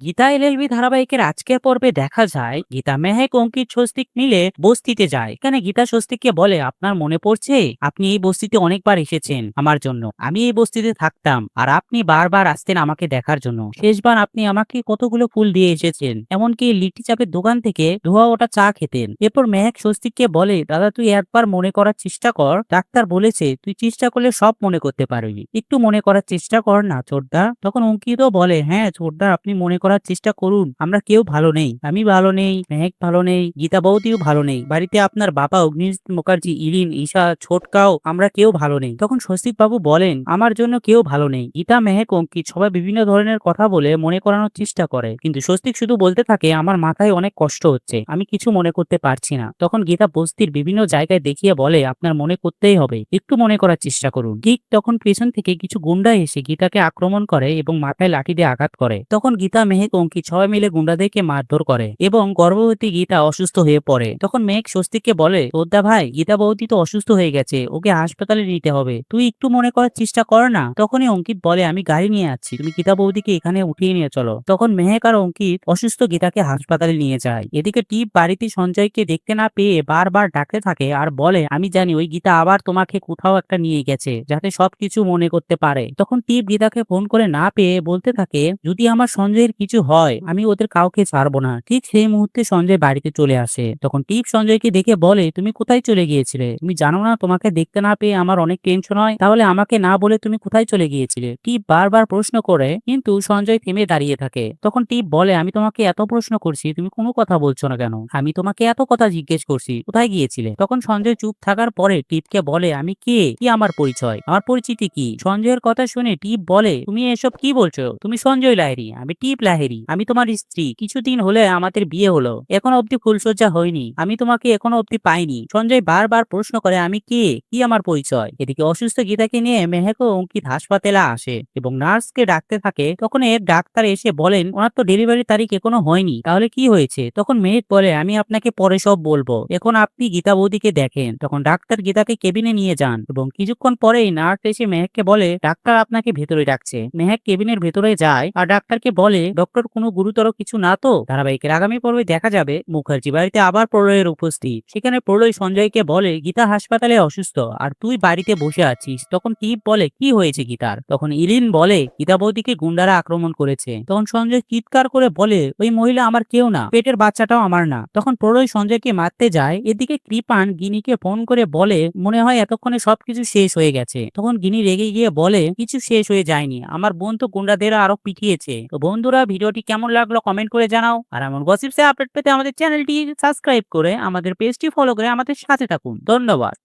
Gita LLB ধারাবাহিকের আজকের পর্বে দেখা যায়, গীতা মেহেক অঙ্কিত স্বস্তিক মিলে বস্তিতে যায়। এখানে গীতা স্বস্তিককে বলে, আপনার মনে পড়ছে? আপনি এই বস্তিতে অনেকবার এসেছেন আমার জন্য। আমি এই বস্তিতে থাকতাম আর আপনি বারবার আসতেন আমাকে দেখার জন্য। শেষবার আপনি আমাকে কতগুলো ফুল দিয়ে এসেছেন। এমনকি লিটি চাপের দোকান থেকে ধোয়া ওটা চা খেতেন। এরপর মেহেক স্বস্তিককে বলে, দাদা, তুই একবার মনে করার চেষ্টা কর। ডাক্তার বলেছে, তুই চেষ্টা করলে সব মনে করতে পারবি। একটু মনে করার চেষ্টা কর না চোরদা তখন অঙ্কিতও বলে হ্যাঁ চোরদা আপনি মনে করার চেষ্টা করুন। আমরা কেউ ভালো নেই। আমি ভালো নেই মেহেক ভালো নেই, গীতা বৌদিও ভালো নেই। বাড়িতে আপনার বাবা অগ্নিজিৎ মুখার্জি, ইরিন, ঈশা, ছোটকাও, আমরা কেউ ভালো নেই। তখন স্বস্তিক বাবু বলেন, আমার জন্য কেউ ভালো নেই। গীতা, মেহেক, অঙ্কিত সবাই বিভিন্ন ধরনের কথা বলে মনে করানোর চেষ্টা করে। কিন্তু স্বস্তিক শুধু বলতে থাকে, আমার মাথায় অনেক কষ্ট হচ্ছে। আমি কিছু মনে করতে পারছি না। তখন গীতা বস্তির বিভিন্ন জায়গায় দেখিয়ে বলে, আপনার মনে করতেই হবে। একটু মনে করার চেষ্টা করুন। ঠিক তখন পেছন থেকে কিছু গুন্ডা এসে গীতাকে আক্রমণ করে এবং মাথায় লাঠি দিয়ে আঘাত করে। তখন গীতা, মেহেক অঙ্কিত সবাই মিলে গুন্ডাদেরকে মারধর করে এবং গর্ভবতী গীতা অসুস্থ হয়ে পড়ে। তখন মেহেক স্বস্তিককে বলে, তোদ্দা ভাই, গীতা বৌদি তো অসুস্থ হয়ে গেছে, ওকে হাসপাতালে নিতে হবে। তুই একটু মনে করার চেষ্টা কর না। তখনই অঙ্কিত বলে, আমি গাড়ি নিয়ে যাচ্ছি, তুমি গীতা বৌদিকে এখানে উঠিয়ে নিয়ে চলো। তখন মেহেক আর অঙ্কিত অসুস্থ গীতাকে হাসপাতালে নিয়ে যায়। এদিকে টিপ বাড়িতে সঞ্জয়কে দেখতে না পেয়ে বারবার ডাকতে থাকে আর বলে, আমি জানি ওই গীতা আবার তোমাকে কোথাও একটা নিয়ে গেছে, যাতে সবকিছু মনে করতে পারে। তখন টিপ গীতাকে ফোন করে না পেয়ে বলতে থাকে, যদি আমার সঞ্জয়ের কিছু হয়, আমি ওদের কাউকে ছাড়বো না। ঠিক সেই মুহূর্তে সঞ্জয় বাড়িতে চলে আসে। তখন টিপ সঞ্জয়কে দেখে বলে, তুমি কোথায় চলে গিয়েছিলে? তুমি জানো না, তোমাকে দেখতে না পেয়ে আমার অনেক টেনশন হয়। তাহলে আমাকে না বলে তুমি কোথায় চলে গিয়েছিলে? টিপ বারবার প্রশ্ন করে, কিন্তু সঞ্জয় থেমে দাঁড়িয়ে থাকে। তখন টিপ বলে, আমি তোমাকে এত প্রশ্ন করছি, তুমি কোনো কথা বলছো না কেন? আমি তোমাকে এত কথা জিজ্ঞেস করছি, কোথায় গিয়েছিলে? তখন সঞ্জয় চুপ থাকার পরে টিপকে বলে, আমি কে? কি আমার পরিচয়? আমার পরিচিতি কি? সঞ্জয়ের কথা শুনে টিপ বলে, তুমি এসব কি বলছো? তুমি সঞ্জয় লাহেরি আমি টিপ লাহেরি আমি তোমার স্ত্রী। কিছুদিন হলে আমাদের বিয়ে হলো। এখনও অব্দি ফুলসজ্জা হয়নি। আমি তোমাকে এখনও অব্দি পাইনি। সঞ্জয় বারবার প্রশ্ন করে, আমি কে? কি আমার পরিচয়? এদিকে অসুস্থ গীতাকে নিয়ে মেহেক অঙ্কিত হাসপাতালে আসে এবং নার্সকে ডাকতে থাকে। তখন এর ডাক্তার এসে বলেন, ওনার তো ডেলিভারি তারিখ এখনও হয়নি। তাহলে কি হয়েছে? তখন মেহেক বলে, আমি আপনাকে পরে সব বলব। এখন আপনি গীতা বৌদিকে দেখেন। তখন ডাক্তার গীতাকে কেবিনে নিয়ে যান এবং কিছুক্ষণ পরেই নার্স এসে মেহেককে বলে, ডাক্তার আপনাকে ভেতরে ডাকছে। মেহেক কেবিনের ভেতরে যায় আর ডাক্তারকে বলে ডক্টর কোনো গুরুতর কিছু না তো? ধারাবাহিকের আগামী পর্বে দেখা যাবে মুখার্জি বাড়িতে আবার প্রলয়ের উপস্থিত। সেখানে প্রলয় সঞ্জয়কে বলে, গীতা হাসপাতালে অসুস্থ, আর তুই বাড়িতে বসে আছিস। তখন টিপ বলে, কি হয়েছে গীতার? তখন ইরিন বলে, গীতা বৌদিকে গুন্ডারা আক্রমণ করেছে। তখন সঞ্জয় চিৎকার করে বলে, ওই মহিলা আমার কেউ না, পেটের বাচ্চাটাও আমার না। তখন প্রলয় সঞ্জয়কে মারতে যায়। এদিকে কৃপান গিনিকে ফোন করে বলে, মনে হয় এতক্ষণে সবকিছু শেষ হয়ে গেছে। তখন গিনি রেগে গিয়ে বলে, কিছু শেষ হয়ে যায়নি। আমার বোন তো গুন্ডাদের আরও পিটিয়েছে। তো বন্ধুরা ভিডিওটি কেমন লাগল কমেন্ট করে জানাও। আর এমন গসিপসে আপডেট পেতে আমাদের চ্যানেলটি সাবস্ক্রাইব করে আমাদের পেজটি ফলো করে আমাদের সাথে থাকুন। ধন্যবাদ।